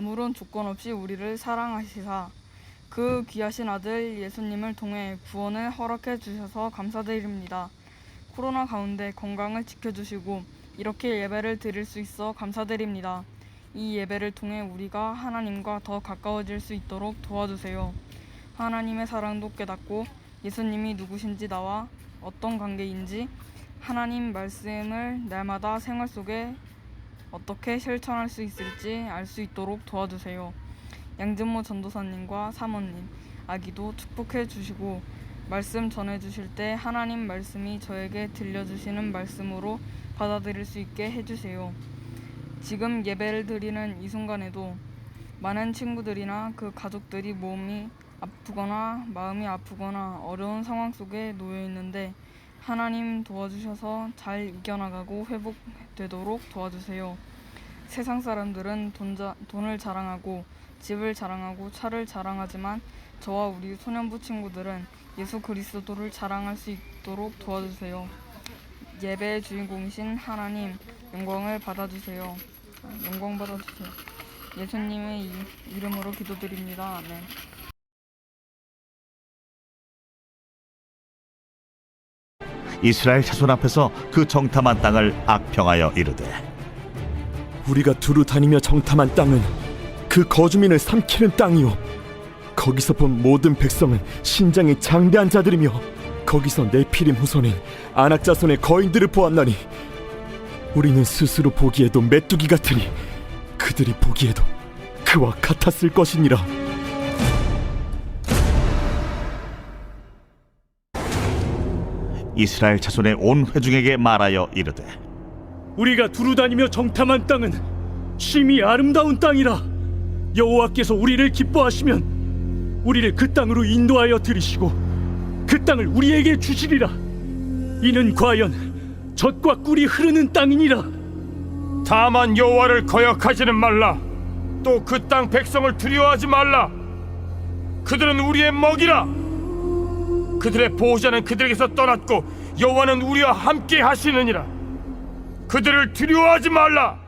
아무런 조건 없이 우리를 사랑하시사 그 귀하신 아들 예수님을 통해 구원을 허락해 주셔서 감사드립니다. 코로나 가운데 건강을 지켜주시고 이렇게 예배를 드릴 수 있어 감사드립니다. 이 예배를 통해 우리가 하나님과 더 가까워질 수 있도록 도와주세요. 하나님의 사랑도 깨닫고 예수님이 누구신지 나와 어떤 관계인지 하나님 말씀을 날마다 생활 속에 어떻게 실천할 수 있을지 알 수 있도록 도와주세요. 양진모 전도사님과 사모님, 아기도 축복해 주시고 말씀 전해 주실 때 하나님 말씀이 저에게 들려주시는 말씀으로 받아들일 수 있게 해주세요. 지금 예배를 드리는 이 순간에도 많은 친구들이나 그 가족들이 몸이 아프거나 마음이 아프거나 어려운 상황 속에 놓여 있는데 하나님 도와주셔서 잘 이겨나가고 회복되도록 도와주세요. 세상 사람들은 돈 자, 돈을 자랑하고 집을 자랑하고 차를 자랑하지만 저와 우리 소년부 친구들은 예수 그리스도를 자랑할 수 있도록 도와주세요. 예배의 주인공이신 하나님 영광을 받아주세요. 영광 받아주세요. 예수님의 이, 이름으로 기도드립니다. 아멘. 이스라엘 자손 앞에서 그 정탐한 땅을 악평하여 이르되 우리가 두루 다니며 정탐한 땅은 그 거주민을 삼키는 땅이요. 거기서 본 모든 백성은 신장이 장대한 자들이며 거기서 네피림 후손인 아낙 자손의 거인들을 보았나니 우리는 스스로 보기에도 메뚜기 같으니 그들이 보기에도 그와 같았을 것이니라 이스라엘 자손의 온 회중에게 말하여 이르되 우리가 두루 다니며 정탐한 땅은 심히 아름다운 땅이라 여호와께서 우리를 기뻐하시면 우리를 그 땅으로 인도하여 들이시고 그 땅을 우리에게 주시리라 이는 과연 젖과 꿀이 흐르는 땅이니라 다만 여호와를 거역하지는 말라. 또 그 땅 백성을 두려워하지 말라. 그들은 우리의 먹이라. 그들의 보호자는 그들에게서 떠났고 여호와는 우리와 함께 하시느니라. 그들을 두려워하지 말라.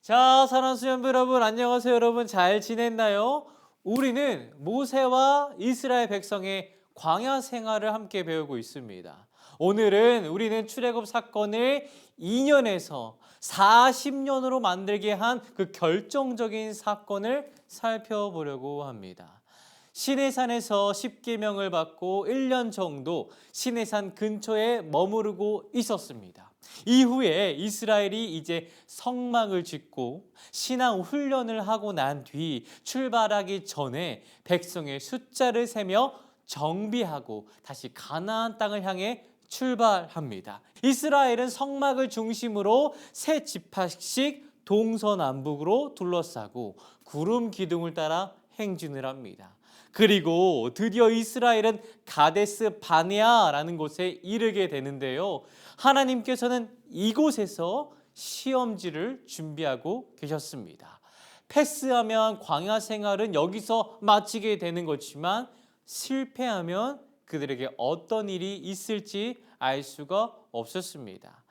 자, 사랑하는 수연부 여러분, 안녕하세요. 여러분 잘 지냈나요? 우리는 모세와 이스라엘 백성의 광야 생활을 함께 배우고 있습니다. 오늘은 우리는 출애굽 사건을 2년에서 40년으로 만들게 한 그 결정적인 사건을 살펴보려고 합니다. 시내산에서 10계명을 받고 1년 정도 시내산 근처에 머무르고 있었습니다. 이후에 이스라엘이 이제 성막을 짓고 신앙 훈련을 하고 난 뒤 출발하기 전에 백성의 숫자를 세며 정비하고 다시 가나안 땅을 향해 출발합니다. 이스라엘은 성막을 중심으로 세 지파씩 동서남북으로 둘러싸고 구름 기둥을 따라 행진을 합니다. 그리고 드디어 이스라엘은 가데스 바네아라는 곳에 이르게 되는데요. 하나님께서는 이곳에서 시험지를 준비하고 계셨습니다. 패스하면 광야 생활은 여기서 마치게 되는 거지만 실패하면 그들에게 어떤 일이 있을지 알 수가 없었습니다.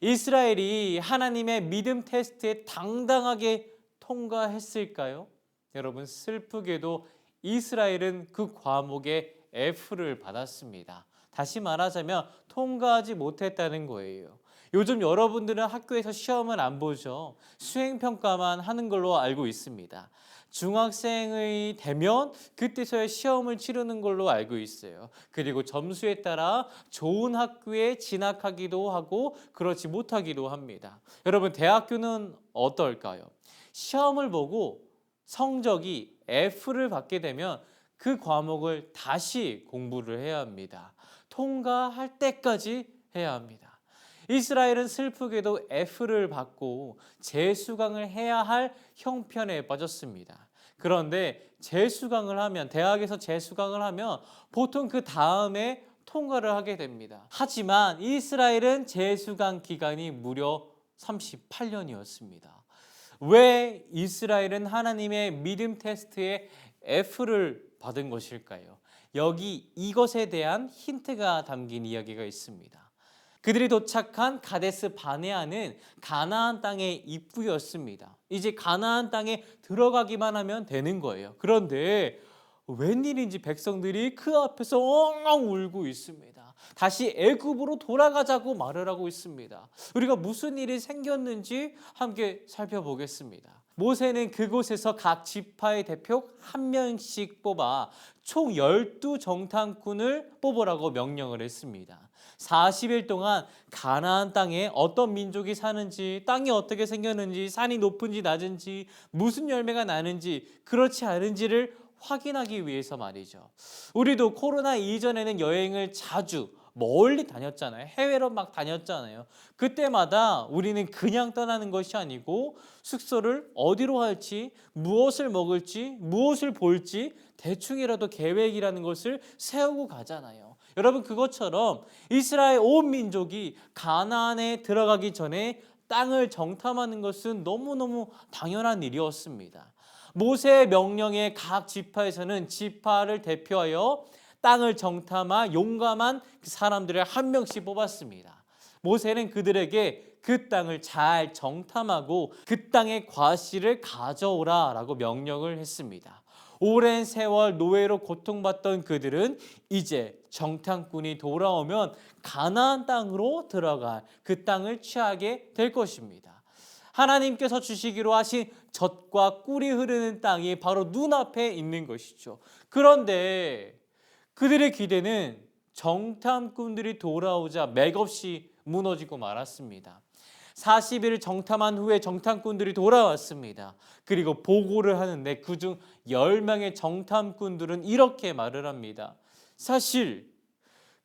이스라엘이 하나님의 믿음 테스트에 당당하게 통과했을까요? 여러분 슬프게도 이스라엘은 그 과목에 F를 받았습니다. 다시 말하자면 통과하지 못했다는 거예요. 요즘 여러분들은 학교에서 시험을 안 보죠. 수행 평가만 하는 걸로 알고 있습니다. 중학생이 되면 그때서야 시험을 치르는 걸로 알고 있어요. 그리고 점수에 따라 좋은 학교에 진학하기도 하고 그렇지 못하기도 합니다. 여러분 대학교는 어떨까요? 시험을 보고 성적이 F를 받게 되면 그 과목을 다시 공부를 해야 합니다. 통과할 때까지 해야 합니다. 이스라엘은 슬프게도 F를 받고 재수강을 해야 할 형편에 빠졌습니다. 그런데 재수강을 하면 대학에서 재수강을 하면 보통 그 다음에 통과를 하게 됩니다. 하지만 이스라엘은 재수강 기간이 무려 38년이었습니다. 왜 이스라엘은 하나님의 믿음 테스트에 F를 받은 것일까요? 여기 이것에 대한 힌트가 담긴 이야기가 있습니다. 그들이 도착한 가데스 바네아는 가나안 땅의 입구였습니다. 이제 가나안 땅에 들어가기만 하면 되는 거예요. 그런데 웬일인지 백성들이 그 앞에서 엉엉 울고 있습니다. 다시 애굽으로 돌아가자고 말을 하고 있습니다. 우리가 무슨 일이 생겼는지 함께 살펴보겠습니다. 모세는 그곳에서 각 지파의 대표 한 명씩 뽑아 총 12정탐꾼을 뽑으라고 명령을 했습니다. 40일 동안 가나안 땅에 어떤 민족이 사는지, 땅이 어떻게 생겼는지, 산이 높은지 낮은지, 무슨 열매가 나는지, 그렇지 않은지를 확인하기 위해서 말이죠. 우리도 코로나 이전에는 여행을 자주 멀리 다녔잖아요. 해외로 막 다녔잖아요. 그때마다 우리는 그냥 떠나는 것이 아니고 숙소를 어디로 할지, 무엇을 먹을지, 무엇을 볼지 대충이라도 계획이라는 것을 세우고 가잖아요. 여러분 그것처럼 이스라엘 온 민족이 가나안에 들어가기 전에 땅을 정탐하는 것은 너무너무 당연한 일이었습니다. 모세의 명령에 각 지파에서는 지파를 대표하여 땅을 정탐하 용감한 그 사람들을 한 명씩 뽑았습니다. 모세는 그들에게 그 땅을 잘 정탐하고 그 땅의 과실을 가져오라 라고 명령을 했습니다. 오랜 세월 노예로 고통받던 그들은 이제 정탐꾼이 돌아오면 가나안 땅으로 들어갈 그 땅을 취하게 될 것입니다. 하나님께서 주시기로 하신 젖과 꿀이 흐르는 땅이 바로 눈앞에 있는 것이죠. 그런데 그들의 기대는 정탐꾼들이 돌아오자 맥없이 무너지고 말았습니다. 40일을 정탐한 후에 정탐꾼들이 돌아왔습니다. 그리고 보고를 하는데 그중 10명의 정탐꾼들은 이렇게 말을 합니다. 사실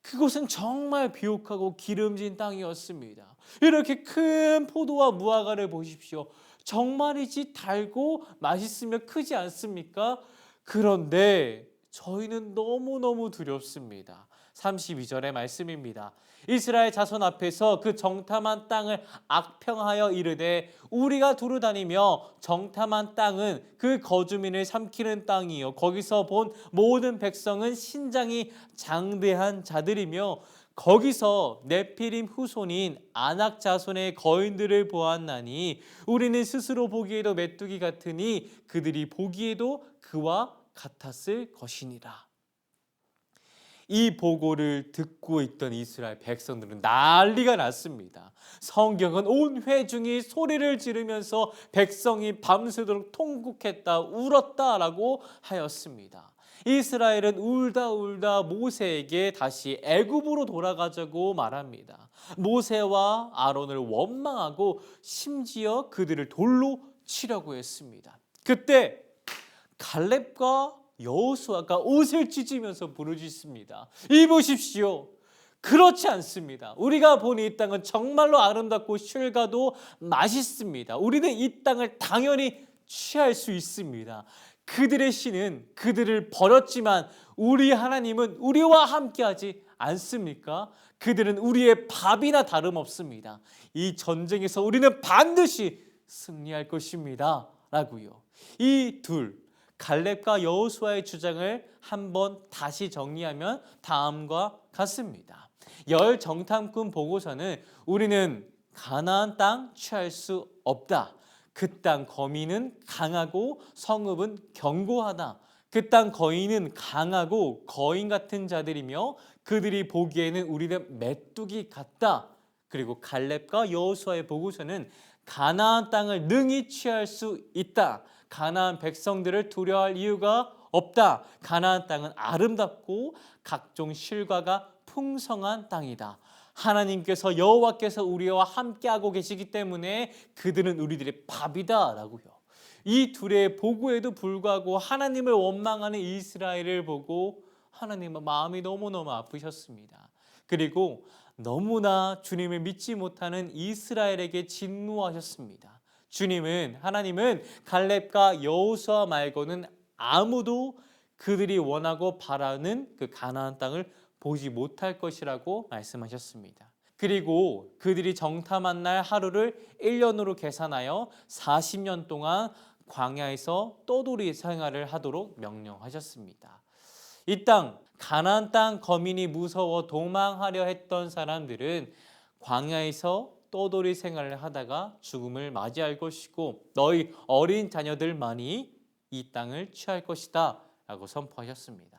그곳은 정말 비옥하고 기름진 땅이었습니다. 이렇게 큰 포도와 무화과를 보십시오. 정말이지 달고 맛있으며 크지 않습니까? 그런데 저희는 너무너무 두렵습니다. 32절의 말씀입니다. 이스라엘 자손 앞에서 그 정탐한 땅을 악평하여 이르되 우리가 두루 다니며 정탐한 땅은 그 거주민을 삼키는 땅이요 거기서 본 모든 백성은 신장이 장대한 자들이며 거기서 네피림 후손인 아낙 자손의 거인들을 보았나니 우리는 스스로 보기에도 메뚜기 같으니 그들이 보기에도 그와 같았을 것이니라. 이 보고를 듣고 있던 이스라엘 백성들은 난리가 났습니다. 성경은 온 회중이 소리를 지르면서 백성이 밤새도록 통곡했다, 울었다라고 하였습니다. 이스라엘은 울다 울다 모세에게 다시 애굽으로 돌아가자고 말합니다. 모세와 아론을 원망하고 심지어 그들을 돌로 치려고 했습니다. 그때 갈렙과 여호수아가 옷을 찢으면서 부르짖습니다. 이 보십시오. 그렇지 않습니다. 우리가 본이 땅은 정말로 아름답고 쉴가도 맛있습니다. 우리는 이 땅을 당연히 취할 수 있습니다. 그들의 신은 그들을 버렸지만 우리 하나님은 우리와 함께하지 않습니까? 그들은 우리의 밥이나 다름없습니다. 이 전쟁에서 우리는 반드시 승리할 것입니다. 라고요. 이 둘, 갈렙과 여호수아의 주장을 한번 다시 정리하면 다음과 같습니다. 열 정탐꾼 보고서는 우리는 가나안 땅 취할 수 없다. 그 땅 거민은 강하고 성읍은 견고하다. 그 땅 거인은 강하고 거인 같은 자들이며 그들이 보기에는 우리는 메뚜기 같다. 그리고 갈렙과 여호수아의 보고서는 가나안 땅을 능히 취할 수 있다. 가나안 백성들을 두려워할 이유가 없다. 가나안 땅은 아름답고 각종 실과가 풍성한 땅이다. 하나님께서 여호와께서 우리와 함께하고 계시기 때문에 그들은 우리들의 밥이다라고요. 이 둘의 보고에도 불구하고 하나님을 원망하는 이스라엘을 보고 하나님은 마음이 너무너무 아프셨습니다. 그리고 너무나 주님을 믿지 못하는 이스라엘에게 진노하셨습니다. 주님은 하나님은 갈렙과 여호수아 말고는 아무도 그들이 원하고 바라는 그 가나안 땅을 보지 못할 것이라고 말씀하셨습니다. 그리고 그들이 정탐한 날 하루를 1년으로 계산하여 40년 동안 광야에서 떠돌이 생활을 하도록 명령하셨습니다. 이 땅 가나안 땅 거민이 무서워 도망하려 했던 사람들은 광야에서 떠돌이 생활을 하다가 죽음을 맞이할 것이고 너희 어린 자녀들만이 이 땅을 취할 것이다 라고 선포하셨습니다.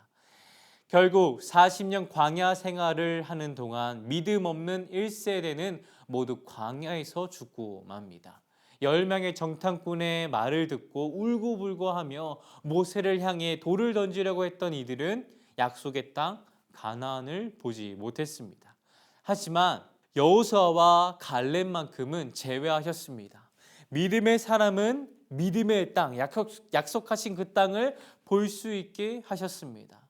결국 40년 광야 생활을 하는 동안 믿음 없는 1세대는 모두 광야에서 죽고 맙니다. 열 명의 정탐꾼의 말을 듣고 울고불고하며 모세를 향해 돌을 던지려고 했던 이들은 약속의 땅 가나안을 보지 못했습니다. 하지만 여호수아와 갈렙만큼은 제외하셨습니다. 믿음의 사람은 믿음의 땅, 약속, 약속하신 그 땅을 볼 수 있게 하셨습니다.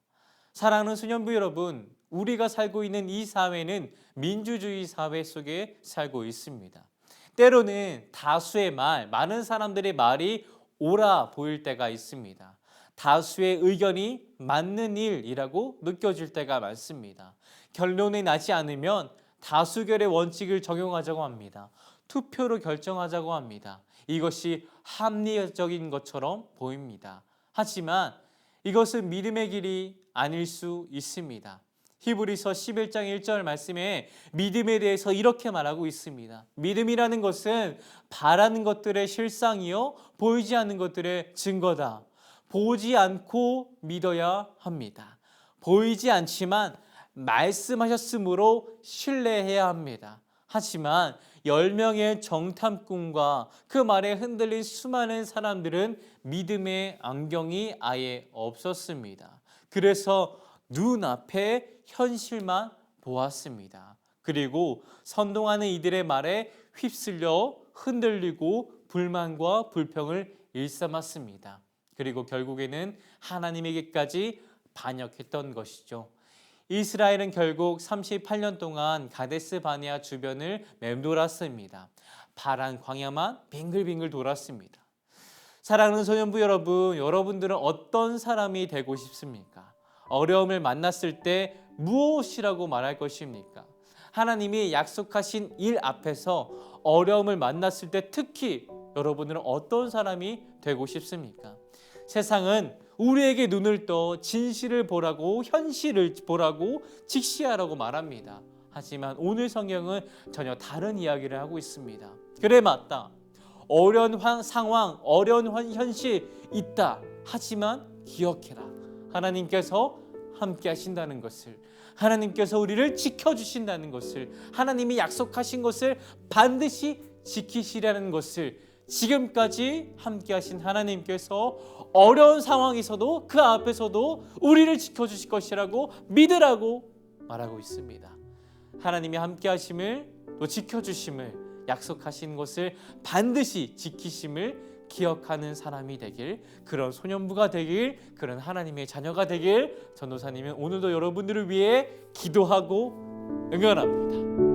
사랑하는 수년부 여러분, 우리가 살고 있는 이 사회는 민주주의 사회 속에 살고 있습니다. 때로는 다수의 말, 많은 사람들의 말이 옳아 보일 때가 있습니다. 다수의 의견이 맞는 일이라고 느껴질 때가 많습니다. 결론이 나지 않으면 다수결의 원칙을 적용하자고 합니다. 투표로 결정하자고 합니다. 이것이 합리적인 것처럼 보입니다. 하지만 이것은 믿음의 길이 아닐 수 있습니다. 히브리서 11장 1절 말씀에 믿음에 대해서 이렇게 말하고 있습니다. 믿음이라는 것은 바라는 것들의 실상이요 보이지 않는 것들의 증거다. 보지 않고 믿어야 합니다. 보이지 않지만 말씀하셨으므로 신뢰해야 합니다. 하지만 열 명의 정탐꾼과 그 말에 흔들린 수많은 사람들은 믿음의 안경이 아예 없었습니다. 그래서 눈앞에 현실만 보았습니다. 그리고 선동하는 이들의 말에 휩쓸려 흔들리고 불만과 불평을 일삼았습니다. 그리고 결국에는 하나님에게까지 반역했던 것이죠. 이스라엘은 결국 38년 동안 가데스 바네아 주변을 맴돌았습니다. 파란 광야만 빙글빙글 돌았습니다. 사랑하는 소년부 여러분, 여러분들은 어떤 사람이 되고 싶습니까? 어려움을 만났을 때 무엇이라고 말할 것입니까? 하나님이 약속하신 일 앞에서 어려움을 만났을 때 특히 여러분들은 어떤 사람이 되고 싶습니까? 세상은 우리에게 눈을 떠 진실을 보라고 현실을 보라고 직시하라고 말합니다. 하지만 오늘 성경은 전혀 다른 이야기를 하고 있습니다. 그래 맞다. 어려운 환- 상황, 어려운 환- 현실 있다. 하지만 기억해라. 하나님께서 함께 하신다는 것을 하나님께서 우리를 지켜 주신다는 것을 하나님이 약속하신 것을 반드시 지키시라는 것을 지금까지 함께 하신 하나님께서 어려운 상황에서도 그 앞에서도 우리를 지켜 주실 것이라고 믿으라고 말하고 있습니다. 하나님이 함께 하심을 또 지켜 주심을 약속하신 것을 반드시 지키심을 기억하는 사람이 되길 그런 소년부가 되길 그런 하나님의 자녀가 되길 전도사님은 오늘도 여러분들을 위해 기도하고 응원합니다.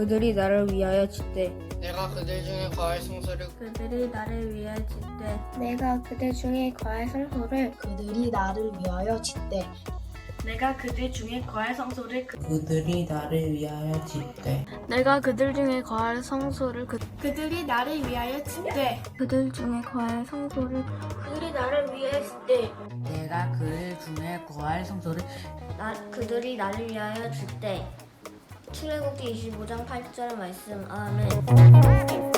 그들이 나를 위하여 짓되 내가 그들 중에 거할 성소를 그들이 나를 위하여 짓되 내가 그들 중에 거할 성소를 그들이 나를 위하여 짓되 내가 그들 중에 거할 성소를 그들이 나를 위하여 짓되 내가 그들 중에 거할 성소를 그, 그들이 나를 위하여 짓되 그들 중에 거할 성소를 그들이 나를 위하여 짓되 내가 그들 중에 거할 성소를 나, 그들이 나를 위하여 짓되 출애굽기 25장 8절 말씀. 아멘